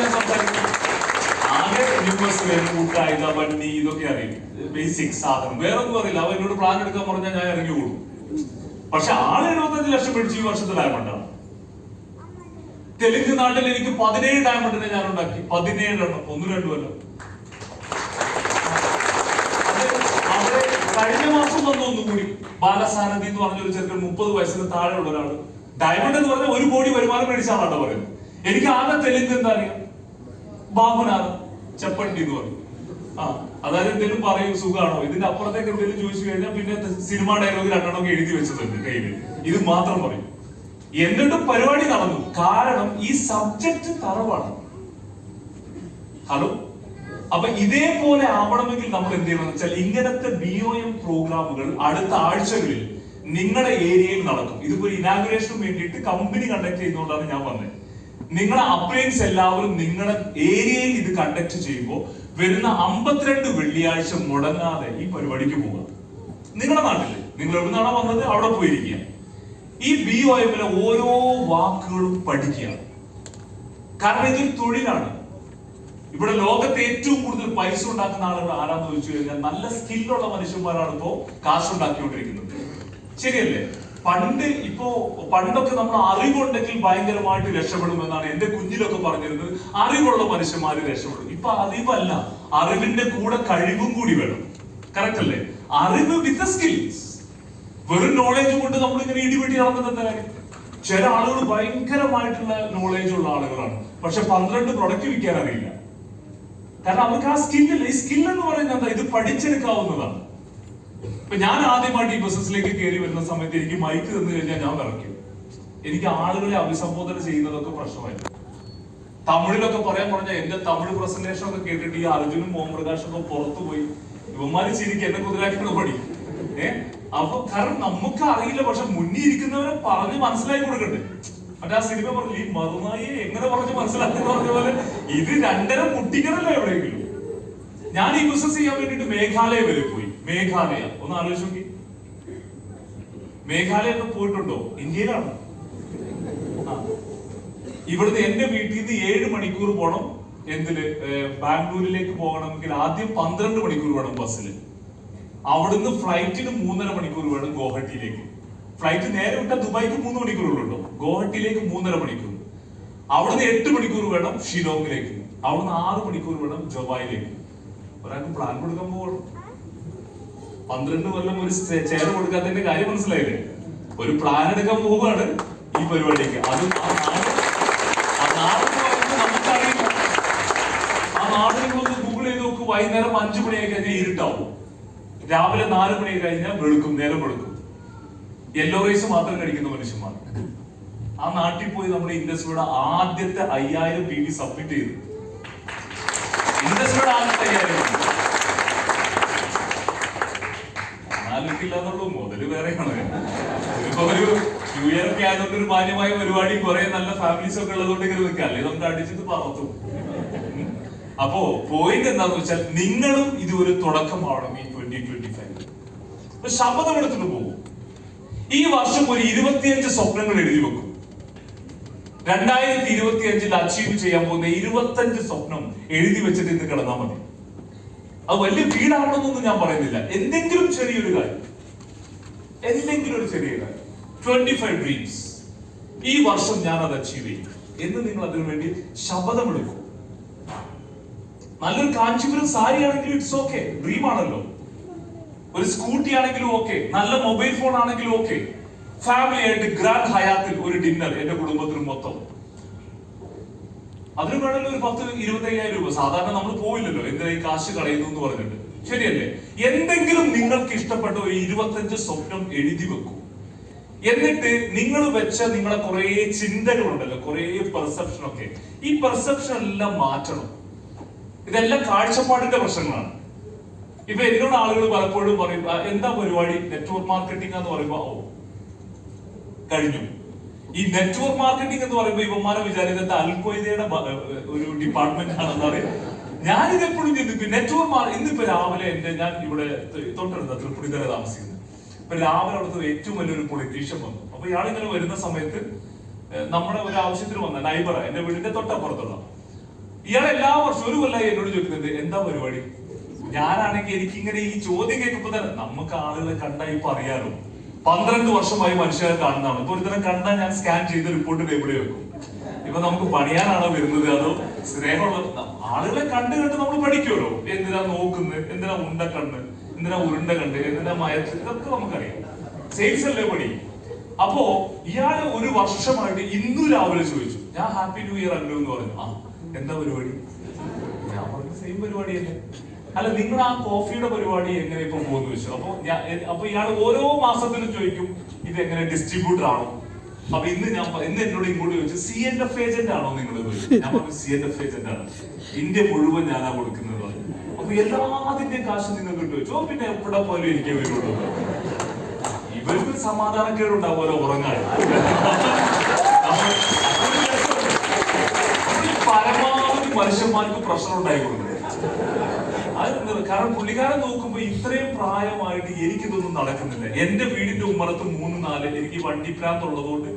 ആകെ യൂണിവേഴ്സ് കൂട്ടായുധ വണ്ടി ഇതൊക്കെ അറിയും. ബേസിക് സാധനം. വേറെ അറിയില്ല. അവ എന്നോട് പ്ലാൻ എടുക്കാൻ പറഞ്ഞാൽ ഞാൻ ഇറങ്ങി കൂടും പക്ഷെ ആളെ എഴുപത്തഞ്ച് ലക്ഷം മേടിച്ചു ഈ വർഷത്തെ ഡയമണ്ടാണ് തെലുങ്ക് നാട്ടിൽ എനിക്ക് പതിനേഴ് ഡയമണ്ടിനെ ഞാൻ ഉണ്ടാക്കി. പതിനേഴെണ്ണം. ഒന്നും രണ്ടുമല്ല കഴിഞ്ഞ മാസം വന്ന ഒന്നുകൂടി ബാലസാരഥി എന്ന് പറഞ്ഞൊരു ചെറുക്കൻ മുപ്പത് വയസ്സിന് താഴെയുള്ള ഒരാൾ. ഡയമണ്ട് എന്ന് പറഞ്ഞാൽ ഒരു കോടി വരുമാനം മേടിച്ചാണോ പറയുന്നത്. എനിക്ക് ആകെ തെലുങ്ക് എന്താ അറിയാം? ബാബുനാഥ് ചപ്പണ്ടി എന്ന് പറയും. ആ അതായത് എന്തെങ്കിലും പറയും സുഖാണോ? ഇതിന്റെ അപ്പുറത്തേക്ക് എന്തെങ്കിലും ചോദിച്ചു കഴിഞ്ഞാൽ പിന്നെ സിനിമ ഡയലോഗ് രണ്ടെണ്ണമൊക്കെ എഴുതി വെച്ചതുണ്ട് കയ്യിൽ ഇത് മാത്രം പറയും. എന്നിട്ടും പരിപാടി നടന്നു. കാരണം ഈ സബ്ജക്ട് തറവാണ്. ഹലോ? അപ്പൊ ഇതേപോലെ ആവണമെങ്കിൽ നമ്മൾ എന്ത് ചെയ്യണം വെച്ചാൽ ഇങ്ങനത്തെ ബി ഒ എം പ്രോഗ്രാമുകൾ അടുത്ത ആഴ്ചകളിൽ നിങ്ങളുടെ ഏരിയയിൽ നടക്കും. ഇതിപ്പോ ഇനാഗുറേഷന് വേണ്ടിയിട്ട് കമ്പനി കണ്ടക്ട് ചെയ്യുന്നതുകൊണ്ടാണ് ഞാൻ വന്നത് നിങ്ങളുടെ അപ്ലയൻസ് എല്ലാവരും നിങ്ങളുടെ ഏരിയയിൽ ഇത് കണ്ടക്ട് ചെയ്യുമ്പോൾ വരുന്ന അമ്പത്തിരണ്ട് വെള്ളിയാഴ്ച മുടങ്ങാതെ ഈ പരിപാടിക്ക് പോകാം നിങ്ങളുടെ നാട്ടിൽ. നിങ്ങൾ എവിടുന്നാണോ വന്നത്? അവിടെ പോയിരിക്കുക. ഈ ബി ഒ എമ്മിലെ ഓരോ വാക്കുകളും പഠിക്കുക കാരണം ഇതൊരു തൊഴിലാണ്. ഇവിടെ ലോകത്ത് ഏറ്റവും കൂടുതൽ പൈസ ഉണ്ടാക്കുന്ന ആളുകൾ ആരാന്ന് ചോദിച്ചു കഴിഞ്ഞാൽ നല്ല സ്കില്ലുള്ള മനുഷ്യന്മാരാണ് ഇപ്പോ കാശുണ്ടാക്കിക്കൊണ്ടിരിക്കുന്നത് ശരിയല്ലേ? പണ്ട് ഇപ്പോ പണ്ടൊക്കെ നമ്മൾ അറിവുണ്ടെങ്കിൽ ഭയങ്കരമായിട്ട് രക്ഷപ്പെടും എന്നാണ് എന്റെ കുഞ്ഞിലൊക്കെ പറഞ്ഞിരുന്നത്. അറിവുള്ള മനുഷ്യന്മാര് രക്ഷപ്പെടും. ഇപ്പൊ അറിവല്ല അറിവിന്റെ കൂടെ കഴിവും കൂടി വേണം. കറക്റ്റ് അല്ലേ? അറിവ് വിത്ത് സ്കിൽസ് വെറും നോളേജ് കൊണ്ട് നമ്മൾ ഇങ്ങനെ ഇടിവെട്ടി നടക്കുന്നത് കാര്യം? ചില ആളുകൾ ഭയങ്കരമായിട്ടുള്ള നോളേജ് ഉള്ള ആളുകളാണ്. പക്ഷെ പന്ത്രണ്ട് പ്രൊഡക്റ്റ് വിൽക്കാൻ അറിയില്ല കാരണം അവർക്ക് ആ സ്കില്ലില്ല ഈ സ്കിൽ എന്ന് പറയുന്നത് എന്താ? ഇത് പഠിച്ചെടുക്കാവുന്നതാണ്. ഇപ്പൊ ഞാൻ ആദ്യമായിട്ട് ഈ ബിസിനസ്സിലേക്ക് കയറി വരുന്ന സമയത്ത് എനിക്ക് മൈക്ക് തന്നു കഴിഞ്ഞാൽ ഞാൻ വിറയ്ക്കും. എനിക്ക് ആളുകളെ അഭിസംബോധന ചെയ്യുന്നതൊക്കെ പ്രശ്നമായി തമിഴിലൊക്കെ പറയാൻ പറഞ്ഞാൽ എന്റെ തമിഴ് പ്രസന്റേഷൻ ഒക്കെ കേട്ടിട്ട് ഈ അർജുനും ഓംപ്രകാശും ഒക്കെ പുറത്തു പോയി ഇവന്മാര് എന്നെ കുതിരാക്കുന്ന പഠി ഏ? അപ്പൊ കാരണം നമുക്ക് അറിയില്ല പക്ഷെ മുന്നിൽ ഇരിക്കുന്നവരെ പറഞ്ഞ് മനസ്സിലാക്കി കൊടുക്കണ്ടേ? മറ്റേ ആ സിനിമ പറഞ്ഞു ഈ മറുനായി എങ്ങനെ പറഞ്ഞ് മനസ്സിലാക്കി പറഞ്ഞ പോലെ ഇത് രണ്ടര മുട്ടിക്കണല്ലോ എവിടെയെങ്കിലും. ഞാൻ ഈ ബിസിനസ് ചെയ്യാൻ വേണ്ടിട്ട് മേഘാലയ വരെ പോയി. മേഘാലയ. ഒന്ന് ആലോചിച്ച് നോക്കി. മേഘാലയ ഒക്കെ പോയിട്ടുണ്ടോ? ഇന്ത്യയിലാണ്. ഇവിടുന്ന് എന്റെ വീട്ടിൽ നിന്ന് ഏഴ് മണിക്കൂർ പോകണം എന്തിൽ? ബാംഗ്ലൂരിലേക്ക് പോകണമെങ്കിൽ ആദ്യം പന്ത്രണ്ട് മണിക്കൂർ വേണം ബസ്സിൽ അവിടുന്ന് ഫ്ലൈറ്റിന് മൂന്നര മണിക്കൂർ വേണം ഗോഹട്ടിയിലേക്ക്. ഫ്ലൈറ്റ് നേരെ വിട്ടാൽ ദുബായിക്ക് മൂന്ന് മണിക്കൂറുള്ളൂ ഗോഹട്ടിയിലേക്ക് മൂന്നര മണിക്കൂർ. അവിടുന്ന് എട്ട് മണിക്കൂർ വേണം ഷിലോങ്ങിലേക്ക്. അവിടുന്ന് ആറ് മണിക്കൂർ വേണം ജവായിലേക്ക്. ഒരാൾക്ക് പ്ലാൻ കൊടുക്കാൻ പോകണം പന്ത്രണ്ട് കൊല്ലം ഒരു ചെയർ കൊടുക്കാത്തതിന്റെ കാര്യം മനസ്സിലായില്ലേ? ഒരു പ്ലാൻ എടുക്കാൻ പോവുകയാണ് ഈ പരിപാടിക്ക്. അത് ആ ഗൂഗിൾ വൈകുന്നേരം അഞ്ചു മണിയായി കഴിഞ്ഞാൽ ഇരുട്ടാവും. രാവിലെ നാല് മണി കഴിഞ്ഞാൽ വെളുക്കും നേരം വെളുക്കും. യെല്ലോ റൈസ് മാത്രം കഴിക്കുന്ന മനുഷ്യന്മാർ. ആ നാട്ടിൽ പോയി നമ്മുടെ ഇൻഡസ്ട്രിയുടെ ആദ്യത്തെ അയ്യായിരം പി വി സബ്മിറ്റ് ചെയ്തു. ഇൻഡസ്ട്രിയുടെ ആദ്യത്തെ അയ്യായിരം ആലോചിക്കില്ല എന്നുള്ളൂ മുതൽ വേറെയാണ്. ഇപ്പൊ ഒരു ന്യൂ ഇയർ ഒക്കെ ആയതുകൊണ്ട് ഒരു മാന്യമായ പരിപാടി കുറെ നല്ല ഫാമിലീസ് ഒക്കെ ഉള്ളതുകൊണ്ട് ഇങ്ങനെ വെക്കാം അല്ലെങ്കിൽ നമുക്ക് അടിച്ചിട്ട് പറത്തും. അപ്പോ പോയിന്റ് എന്താന്ന് വെച്ചാൽ നിങ്ങളും ഇത് ഒരു തുടക്കമാവണം ഈ ട്വന്റി ട്വന്റി ഫൈവ് ശബ്ദം എടുത്തിട്ട് പോകും. ഈ വർഷം ഒരു ഇരുപത്തിയഞ്ച് സ്വപ്നങ്ങൾ എഴുതി വെക്കും. രണ്ടായിരത്തി ഇരുപത്തി അഞ്ചിൽ അച്ചീവ് ചെയ്യാൻ പോകുന്ന ഇരുപത്തഞ്ച് സ്വപ്നം എഴുതി വെച്ചിട്ട് ഇന്ന് കിടന്നാൽ മതി. അത് വലിയ വീടാവണമെന്നൊന്നും ഞാൻ പറയുന്നില്ല. എന്തെങ്കിലും ചെറിയൊരു കാര്യം. എന്തെങ്കിലും ഒരു ചെറിയ കാര്യം. ട്വന്റി ഫൈവ് ഡ്രീംസ് ഈ വർഷം ഞാൻ അത് അച്ചീവ് ചെയ്യും. എന്ന് നിങ്ങൾ അതിനു വേണ്ടി ശപഥമെടുക്കും. നല്ലൊരു കാഞ്ചിപുരം സാരി ആണെങ്കിലും ഇറ്റ്സ് ഓക്കെ ഡ്രീം ആണല്ലോ. ഒരു സ്കൂട്ടി ആണെങ്കിലും ഓക്കെ നല്ല മൊബൈൽ ഫോൺ ആണെങ്കിലും ഓക്കെ ഫാമിലി ആയിട്ട് ഗ്രാൻഡ് ഹയാത്തിൽ ഒരു ഡിന്നർ എന്റെ കുടുംബത്തിന് മൊത്തം. അതിന് വേണമെങ്കിൽ ഒരു പത്ത് ഇരുപത്തയ്യായിരം രൂപ. സാധാരണ നമ്മൾ പോയില്ലല്ലോ എന്തിനാ ഈ കാശ് കളയുന്നു എന്ന് പറഞ്ഞിട്ട്? ശരിയല്ലേ? എന്തെങ്കിലും നിങ്ങൾക്ക് ഇഷ്ടപ്പെട്ട ഒരു ഇരുപത്തഞ്ച് സ്വപ്നം എഴുതി വെക്കൂ. എന്നിട്ട് നിങ്ങൾ വെച്ച നിങ്ങളെ കുറെ ചിന്തകളുണ്ടല്ലോ കുറെ പെർസെപ്ഷൻ ഒക്കെ. ഈ പെർസെപ്ഷൻ എല്ലാം മാറ്റണം. ഇതെല്ലാം കാഴ്ചപ്പാടിന്റെ പ്രശ്നങ്ങളാണ്. ഇപ്പൊ എന്നോട് ആളുകൾ പലപ്പോഴും പറയും "ആ, എന്താ പരിപാടി? നെറ്റ്വർക്ക് മാർക്കറ്റിംഗ് എന്ന് പറയുമ്പോ ഓ കഴിഞ്ഞു. ഈ നെറ്റ്വർക്ക് മാർക്കറ്റിംഗ് എന്ന് പറയുമ്പോൾ ഇവന്മാരെ വിചാരിച്ചത് അൽക്കൊയ്തയുടെ ഒരു ഡിപ്പാർട്ട്മെന്റ് ആണെന്നാണ് ഞാനിത് എപ്പോഴും ചിന്തിക്കും. നെറ്റ്വർക്ക് ഇന്നിപ്പോ രാവിലെ എന്റെ ഞാൻ ഇവിടെ തൊട്ടടുത്ത തൃപ്പുണി തന്നെ താമസിക്കുന്നു. ഇപ്പൊ രാവിലെ അവിടുത്തെ ഏറ്റവും വലിയൊരു പൊളിറ്റീഷ്യൻ വന്നു. അപ്പൊ ഇയാൾ ഇങ്ങനെ വരുന്ന സമയത്ത് നമ്മുടെ ഒരു ആവശ്യത്തിന് വന്ന നൈബർ എന്റെ വീടിന്റെ തൊട്ടപ്പുറത്തുള്ള. ഇയാൾ എല്ലാ വർഷവും ഒരു കൊല്ലായി എന്നോട് ചോദിക്കുന്നത് എന്താ പരിപാടി? ഞാനാണെങ്കിൽ എനിക്കിങ്ങനെ ഈ ചോദ്യം കേൾക്കുമ്പോ തന്നെ നമുക്ക് ആളുകളെ കണ്ടാ ഇപ്പൊ പന്ത്രണ്ട് വർഷമായി മനുഷ്യരെ കാണുന്നതാണ്. ഇപ്പൊ ഒരുത്തരം കണ്ടാൽ ഞാൻ സ്കാൻ ചെയ്ത് റിപ്പോർട്ട് ടേബിളിൽ വെക്കും. ഇപ്പൊ നമുക്ക് പണിയാനാണോ വരുന്നത്? അതോ സ്നേഹമുള്ള ആളുകളെ കണ്ട് കണ്ട് നമ്മൾ പഠിക്കുമല്ലോ എന്തിനാ നോക്കുന്നത് എന്തിനാ ഉണ്ട കണ്ണ്? എന്തിനാ ഉരുണ്ട കണ്ട് എന്തിനാ മയച്ച് ഇതൊക്കെ നമുക്കറിയാം. സെയിൽസ് അല്ലേ പണി? അപ്പോ ഇയാൾ ഒരു വർഷമായിട്ട് ഇന്നു രാവിലെ ചോദിച്ചു ഞാൻ ഹാപ്പി ന്യൂ ഇയർ അല്ലോ എന്ന് പറഞ്ഞു. ആ എന്താ പരിപാടി? ഞാൻ പറഞ്ഞു സെയിം പരിപാടിയല്ലേ. അല്ല നിങ്ങൾ ആ കോഫിയുടെ പരിപാടി എങ്ങനെ ഇപ്പൊ പോകുന്നു വെച്ചു അപ്പൊ അപ്പൊ ഇയാൾ ഓരോ മാസത്തിലും ചോദിക്കും ഇത് എങ്ങനെ ഡിസ്ട്രിബ്യൂട്ടർ ആണോ? അപ്പൊ ഇന്ന് ഞാൻ ഇന്ന് എന്നോട് ഇങ്ങോട്ട് ചോദിച്ചു സി എൻ എഫ് ഏജന്റ് ആണോ? നിങ്ങൾ ഞാൻ പറഞ്ഞു സി എൻ എഫ് ഏജന്റ് ആണ്. ഇന്ത്യ മുഴുവൻ ഞാനാ കൊടുക്കുന്നത്. അപ്പൊ എല്ലാതിന്റെ കാശ് നിങ്ങൾക്ക് ചോദിച്ചോ ചോദിച്ചു. "ഓ, പിന്നെ എവിടെ പോലും എനിക്ക് വരുള്ളൂ. ഇവർക്ക് സമാധാനക്കേടുണ്ടാവുമല്ലോ ഉറങ്ങാൻ. പരമാവധി മനുഷ്യന്മാർക്ക് പ്രശ്നം ഉണ്ടായിക്കൊണ്ട് അത് കാരണം പുള്ളിക്കാരൻ നോക്കുമ്പോ ഇത്രയും പ്രായമായിട്ട് എനിക്കിതൊന്നും നടക്കുന്നില്ല. എന്റെ വീടിന്റെ ഉമ്മറത്ത് മൂന്ന് നാല് എനിക്ക് വണ്ടി പ്രാന്തുള്ളതുകൊണ്ട്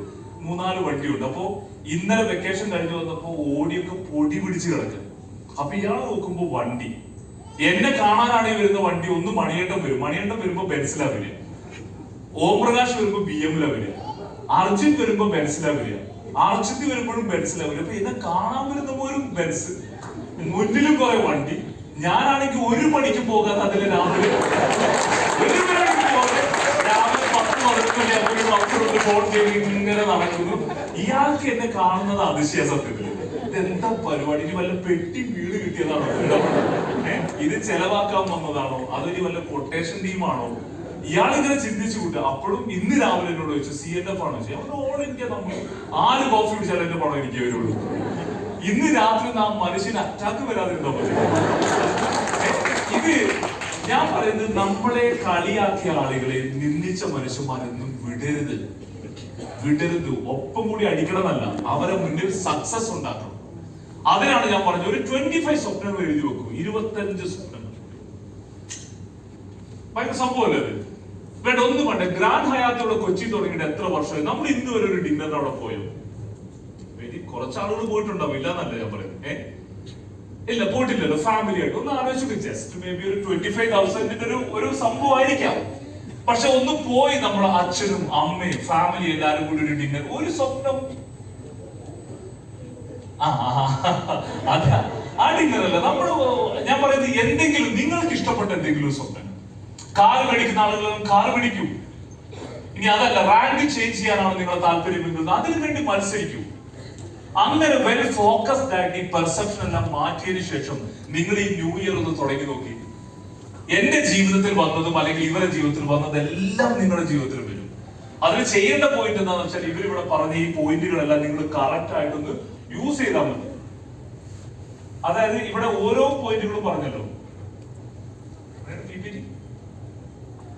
മൂന്നാൽ വണ്ടിയുണ്ട്. അപ്പോ ഇന്നലെ വെക്കേഷൻ കഴിഞ്ഞു വന്നപ്പോ ഓടിയൊക്കെ പൊടി പിടിച്ച് കിടക്കും. അപ്പൊ ഇയാൾ നോക്കുമ്പോ വണ്ടി. എന്നെ കാണാനാണ് വരുന്ന വണ്ടി. ഒന്ന് മണിയണ്ടം വരും. മണിയണ്ടം വരുമ്പോ ബെൻസിലാ വരിക. ഓം പ്രകാശ് വരുമ്പോ ബി എമ്മിലാ വരിക. അർജുൻ വരുമ്പോ ബെൻസിലാ വരിക. അർജുൻ വരുമ്പോഴും ബെൻസ് ലെവൽ അപ്പൊ എന്നെ കാണാൻ വരുന്ന പോലും ബെൻസ് മുന്നിലും കുറെ വണ്ടി. ഞാനാണെങ്കിൽ ഒരു മണിക്ക് പോകാതെ അതിൽ രാവിലെ. ഒരു മണിക്ക് പോകാതെ രാവിലെ പത്ത് പതിനൊന്ന് ഡോക്ടറോട് ഫോൺ ചെയ്ത് ഇങ്ങനെ നടക്കുന്നു. ഇയാൾക്ക് എന്നെ കാണുന്നത് അതിശയ സത്യത്തിൽ ഇതെന്താ പരിപാടി? ഇനി വല്ല പെട്ടി വീട് കിട്ടിയതാണോ? ഇത് ചെലവാക്കാൻ വന്നതാണോ? അതൊരു വല്ല കൊട്ടേഷൻ ടീമാണോ ഇയാൾ ഇങ്ങനെ ചിന്തിച്ചു കൂട്ടുക. അപ്പോഴും ഇന്ന് രാവിലെ എന്നോട് ചോദിച്ചു സി എൻ എഫ് ആണോ? ചോദിച്ചു ഓൾ ഇന്ത്യ നമ്മൾ ആര് കോഫി കുടിച്ചാലും എന്റെ പണം എനിക്ക് വരുള്ളൂ. ഇന്ന് രാത്രി നാം മനുഷ്യന് അറ്റാക്ക് വരാതിരുന്നോ ഇത് ഞാൻ പറയുന്നത് നമ്മളെ കളിയാക്കിയ ആളുകളെ നിന്ദിച്ച മനുഷ്യന്മാരൊന്നും വിടരുത്. വിടരുത്. ഒപ്പം കൂടി അടിക്കണമെന്നല്ല. അവരെ മുന്നിൽ സക്സസ് ഉണ്ടാക്കണം. അതിനാണ് ഞാൻ പറഞ്ഞത്. ഒരു ട്വന്റി ഫൈവ് സ്വപ്നങ്ങൾ എഴുതി വെക്കും. ഇരുപത്തഞ്ച് സ്വപ്നങ്ങൾ. ഭയങ്കര സംഭവമല്ലേ അത് വേണ്ട ഒന്നും വേണ്ട ഗ്രാൻഡ് ഹയാത്തോടെ കൊച്ചി തുടങ്ങിയിട്ട് എത്ര വർഷമായി നമ്മൾ ഇന്ന് വരെ ഒരു ഡിന്നറിന് അവിടെ പോയോ വെരി കുറച്ചാളുകൾ പോയിട്ടുണ്ടാവും ഇല്ലാന്നല്ല ഞാൻ പറയുന്നത് ഏ ഇല്ല പോയിട്ടില്ലല്ലോ ഫാമിലി ആയിട്ട് ഒന്ന് ആലോചിച്ചു ജസ്റ്റ് മേ ബി ഒരു ട്വന്റി ഫൈവ് തൗസൻഡിന്റെ ഒരു ഒരു സംഭവം ആയിരിക്കാം പക്ഷെ ഒന്ന് പോയി നമ്മൾ അച്ഛനും അമ്മയും ഫാമിലി എല്ലാരും കൂടി ഒരു ഡിന്നർ ഒരു സ്വപ്നം ആ ഡിന്നർ അല്ല നമ്മൾ ഞാൻ പറയുന്നത് എന്തെങ്കിലും നിങ്ങൾക്ക് ഇഷ്ടപ്പെട്ട എന്തെങ്കിലും സ്വപ്നം കാർ മേടിക്കുന്ന ആളുകളും കാർ മേടിക്കൂ. ഇനി അതല്ല റാങ്ക് ചേഞ്ച് ചെയ്യാനാണ് നിങ്ങളെ താല്പര്യമെങ്കിൽ അതിനു വേണ്ടി മത്സരിക്കൂ. അങ്ങനെ വെൽ ഫോക്കസ്ഡ് ആയിട്ട് ഈ പെർസെപ്ഷൻ എല്ലാം മാറ്റിയതിനു ശേഷം നിങ്ങൾ ഈ ന്യൂ ഇയർ ഒന്ന് തുടങ്ങി നോക്കി. എന്റെ ജീവിതത്തിൽ വന്നതും അല്ലെങ്കിൽ ഇവരുടെ ജീവിതത്തിൽ വന്നതും എല്ലാം നിങ്ങളുടെ ജീവിതത്തിൽ വരും. അതിന് ചെയ്യേണ്ട പോയിന്റ് എന്താണെന്ന് വെച്ചാൽ ഇവരിവിടെ പറഞ്ഞ ഈ പോയിന്റുകളെല്ലാം നിങ്ങൾ കറക്റ്റ് ആയിട്ടൊന്ന് യൂസ് ചെയ്താൽ മതി. അതായത് ഇവിടെ ഓരോ പോയിന്റുകളും പറഞ്ഞല്ലോ PPT? ആ,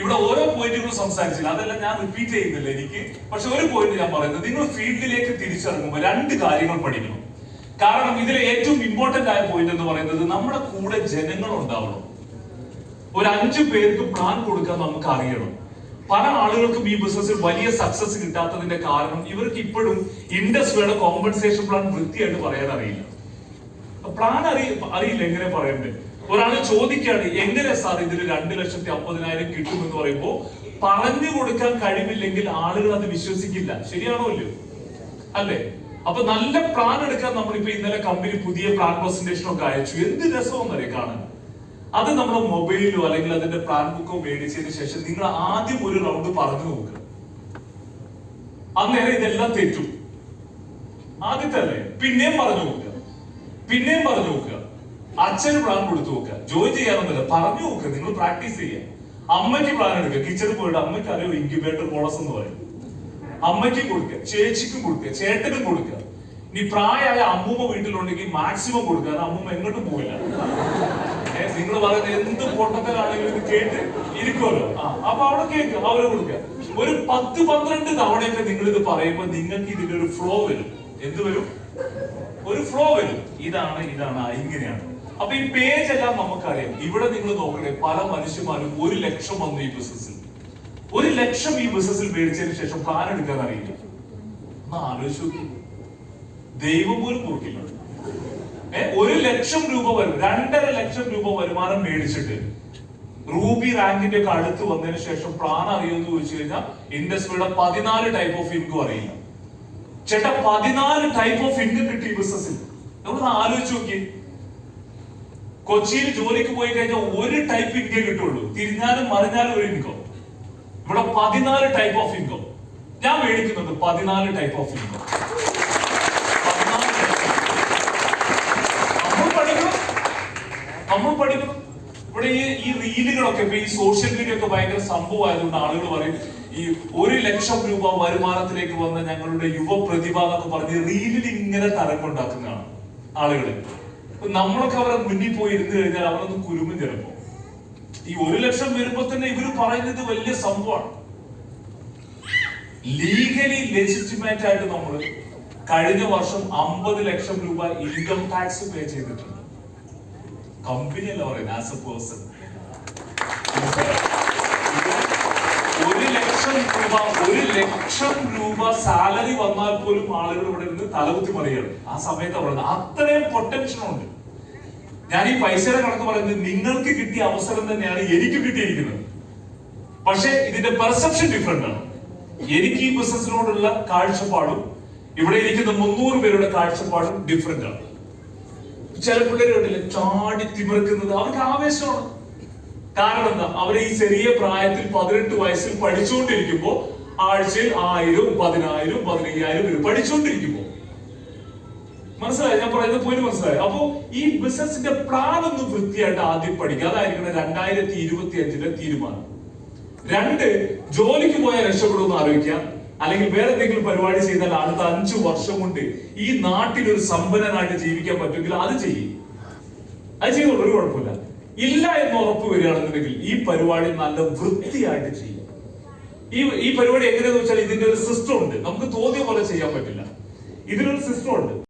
ഇവിടെ ഓരോ പോയിന്റുകളും സംസാരിച്ചില്ല. അതെല്ലാം ഞാൻ റിപ്പീറ്റ് ചെയ്യുന്നില്ല എനിക്ക്. പക്ഷെ ഒരു പോയിന്റ് ഞാൻ പറയുന്നത് നിങ്ങൾ ഫീൽഡിലേക്ക് തിരിച്ചിറങ്ങുമ്പോൾ രണ്ട് കാര്യങ്ങൾ പഠിക്കണം. കാരണം ഇതിലെ ഏറ്റവും ഇമ്പോർട്ടന്റ് ആയ പോയിന്റ് എന്ന് പറയുന്നത് നമ്മുടെ കൂടെ ജനങ്ങൾ ഉണ്ടാവണം. ഒരു അഞ്ചു പേർക്ക് പ്ലാൻ കൊടുക്കാൻ നമുക്ക് അറിയണം. പല ആളുകൾക്കും ഈ ബിസിനസ്സിൽ വലിയ സക്സസ് കിട്ടാത്തതിന്റെ കാരണം ഇവർക്ക് ഇപ്പോഴും ഇൻഡസ്ട്രിയുടെ കോമ്പൻസേഷൻ പ്ലാൻ വൃത്തിയായിട്ട് പറയാൻ അറിയില്ല. പ്ലാൻ അറിയ അറിയില്ല എങ്ങനെ പറയണ്ടേ ഒരാൾ ചോദിക്കുകയാണ് എങ്ങനെ സാർ ഇതിൽ രണ്ട് ലക്ഷത്തി അമ്പതിനായിരം കിട്ടുമെന്ന് പറയുമ്പോൾ പറഞ്ഞു കൊടുക്കാൻ കഴിവില്ലെങ്കിൽ ആളുകൾ അത് വിശ്വസിക്കില്ല. ശരിയാണോ അല്ലയോ അല്ലേ? അപ്പൊ നല്ല പ്ലാൻ എടുക്കാൻ നമ്മളിപ്പോ ഇന്നലെ കമ്പനി പുതിയ പ്ലാൻ പ്രസന്റേഷൻ ഒക്കെ അയച്ചു. എന്ത് രസമെന്നറിയ കാണാൻ? അത് നമ്മുടെ മൊബൈലിലോ അല്ലെങ്കിൽ അതിന്റെ പ്ലാൻ ബുക്കോ മേടിച്ചതിന് ശേഷം നിങ്ങൾ ആദ്യം ഒരു റൗണ്ട് പറഞ്ഞു നോക്കുക അന്നേരം ഇതെല്ലാം തെറ്റും. ആദ്യത്തെ അല്ലേ? പിന്നെയും പറഞ്ഞു നോക്കുക പിന്നെയും പറഞ്ഞു നോക്കുക അച്ഛന് പ്ലാൻ കൊടുത്തു നോക്കുക ജോയിൻ ചെയ്യാനൊന്നുമില്ല. പറഞ്ഞു നോക്കുക നിങ്ങൾ പ്രാക്ടീസ് ചെയ്യുക അമ്മയ്ക്ക് പ്ലാൻ എടുക്കുക. കിച്ചണിൽ പോയിട്ട് അമ്മയ്ക്ക് അറിയോ? ഇൻക്യുബേറ്റർ കോളസ് എന്ന് പറയും. അമ്മയ്ക്കും കൊടുക്കുക. ചേച്ചിക്കും കൊടുക്കുക. ചേട്ടനും കൊടുക്കുക. ഇനി പ്രായമായ അമ്മൂമ്മ വീട്ടിലുണ്ടെങ്കിൽ മാക്സിമം കൊടുക്കുക. അമ്മൂമ്മ എങ്ങോട്ടും പോവില്ല. നിങ്ങൾ പറയുന്നത് എന്ത് പൊട്ടത്തിലാണെങ്കിലും ഇത് കേട്ട് ഇരിക്കുമല്ലോ. അപ്പൊ അവിടെ കേൾക്കുക അവർ കൊടുക്കുക. ഒരു പത്ത് പന്ത്രണ്ട് തവണയൊക്കെ നിങ്ങൾ ഇത് പറയുമ്പോൾ നിങ്ങൾക്ക് ഇതിന്റെ ഒരു ഫ്ലോ വരും. എന്ത് വരും? ഒരു ഫ്ലോ വരും. ഇതാണ് ഇതാണ് ഇങ്ങനെയാണ്. അപ്പൊ ഈ പേജ് എല്ലാം നമുക്കറിയാം. ഇവിടെ നിങ്ങൾ നോക്കണേ പല മനുഷ്യന്മാരും ഒരു ലക്ഷം വന്നു ഈ ബിസിനസ്സിൽ ഒരു ലക്ഷം ഈ ബിസിനസ്സിൽ മേടിച്ചതിന് ശേഷം പ്ലാൻ എടുക്കാൻ അറിയില്ല. ആലോചിച്ചു ദൈവം പോലും കുറിക്കില്ല ഒരു ലക്ഷം രൂപ വരും രണ്ടര ലക്ഷം രൂപ വരുമാനം മേടിച്ചിട്ട് റൂബി റാങ്കിന്റെ ഒക്കെ അടുത്ത് വന്നതിന് ശേഷം പ്ലാൻ അറിയുമെന്ന് ചോദിച്ചു കഴിഞ്ഞാൽ ഇൻഡസ്ട്രിയുടെ പതിനാല് ടൈപ്പ് ഓഫ് ഇൻകം അറിയില്ല. ചേട്ടാ പതിനാല് ടൈപ്പ് ഓഫ് ഇൻകം കിട്ടി ബിസിനസ്സിൽ നമ്മൾ ആലോചിച്ച് നോക്കി കൊച്ചിയിൽ ജോലിക്ക് പോയി കഴിഞ്ഞാൽ ഒരു ടൈപ്പ് ഇന്ത്യ കിട്ടുള്ളൂ. തിരിഞ്ഞാലും മറിഞ്ഞാലും ഒരു ഇൻകം ഇവിടെ പതിനാല് ടൈപ്പ് ഓഫ് ഇൻകം ഞാൻ മേടിക്കുന്നുണ്ട് പതിനാല് ടൈപ്പ് ഓഫ് ഇൻകം നമ്മൾ പഠിക്കണം. നമ്മൾ പഠിക്കണം. ഇവിടെ ഈ ഈ റീലുകളൊക്കെ ഇപ്പൊ ഈ സോഷ്യൽ മീഡിയ ഒക്കെ ഭയങ്കര സംഭവമായതുകൊണ്ട് ആളുകൾ പറയും ഈ ഒരു ലക്ഷം രൂപ വരുമാനത്തിലേക്ക് വന്ന ഞങ്ങളുടെ യുവ പ്രതിഭ എന്നൊക്കെ പറഞ്ഞ് റീലിൽ ഇങ്ങനെ തരംകൊണ്ടാക്കുന്നതാണ് ആളുകളെ. നമ്മളൊക്കെ അവരെ മുന്നിൽ പോയി ഇരുന്ന് കഴിഞ്ഞാൽ അവരൊന്ന് കുരുമ ചിലപ്പോ. ഈ ഒരു ലക്ഷം വരുമ്പോ തന്നെ ഇവർ പറയുന്നത് വലിയ സംഭവമാണ്. ലീഗലി ലെജിറ്റിമേറ്റ് ആയിട്ട് നമ്മൾ കഴിഞ്ഞ വർഷം അമ്പത് ലക്ഷം രൂപ ഇൻകം ടാക്സ് പേ ചെയ്തിട്ടുണ്ട്. കമ്പനി അല്ല പറയുന്നത് ആസ് എ പേഴ്സൺ ലക്ഷം രൂപ ഒരു ലക്ഷം രൂപ സാലറി വന്നാൽ പോലും ആളുകൾ ഇവിടെ നിന്ന് തലകുത്തി മറിയാണ് ആ സമയത്ത് പറയുന്നത് അത്രയും പൊട്ടൻഷ്യൽ ഉണ്ട്. ഞാൻ ഈ പൈസയുടെ കണക്ക് പറയുന്നത് നിങ്ങൾക്ക് കിട്ടിയ അവസരം തന്നെയാണ് എനിക്ക് കിട്ടിയിരിക്കുന്നത്. പക്ഷേ ഇതിന്റെ പെർസെപ്ഷൻ ഡിഫറെന്റ് ആണ്. എനിക്ക് ഈ ബിസിനസിനോടുള്ള കാഴ്ചപ്പാടും ഇവിടെ ഇരിക്കുന്ന മുന്നൂറ് പേരുടെ കാഴ്ചപ്പാടും ഡിഫറെന്റ് ആണ്. ചില പിള്ളേർ കണ്ടില്ലേ ചാടി തിമിർക്കുന്നത്. അവർക്ക് ആവേശമാണ്. കാരണം എന്താ? അവർ ഈ ചെറിയ പ്രായത്തിൽ പതിനെട്ട് വയസ്സിൽ പഠിച്ചുകൊണ്ടിരിക്കുമ്പോ ആഴ്ചയിൽ ആയിരം പതിനായിരം പതിനയ്യായിരം വരും പഠിച്ചുകൊണ്ടിരിക്കുമ്പോ. മനസ്സിലായി? ഞാൻ പറയുന്നത് പോയിന്റ് മനസ്സിലായി? അപ്പോ ഈ ബിസിനസിന്റെ പ്ലാൻ ഒന്ന് വൃത്തിയായിട്ട് ആദ്യം പഠിക്കുക. അതായിരിക്കണം രണ്ടായിരത്തി ഇരുപത്തി അഞ്ചിന്റെ തീരുമാനം. രണ്ട് ജോലിക്ക് പോയാൽ രക്ഷപ്പെടുമെന്ന് ആലോചിക്കാം അല്ലെങ്കിൽ വേറെ എന്തെങ്കിലും പരിപാടി ചെയ്താൽ അടുത്ത അഞ്ചു വർഷം കൊണ്ട് ഈ നാട്ടിൽ ഒരു സമ്പന്നനായിട്ട് ജീവിക്കാൻ പറ്റുമെങ്കിൽ അത് ചെയ്യും. അത് ചെയ്യുള്ളൂ ഒരു കുഴപ്പമില്ല. ഇല്ല എന്ന് ഉറപ്പ് വരികയാണെന്നുണ്ടെങ്കിൽ ഈ പരിപാടി നല്ല വൃത്തിയായിട്ട് ചെയ്യും. ഈ ഈ പരിപാടി എങ്ങനെയാണെന്ന് വെച്ചാൽ ഇതിന്റെ ഒരു സിസ്റ്റം ഉണ്ട്. നമുക്ക് തോന്നിയ പോലെ ചെയ്യാൻ പറ്റില്ല. ഇതിനൊരു സിസ്റ്റം ഉണ്ട്.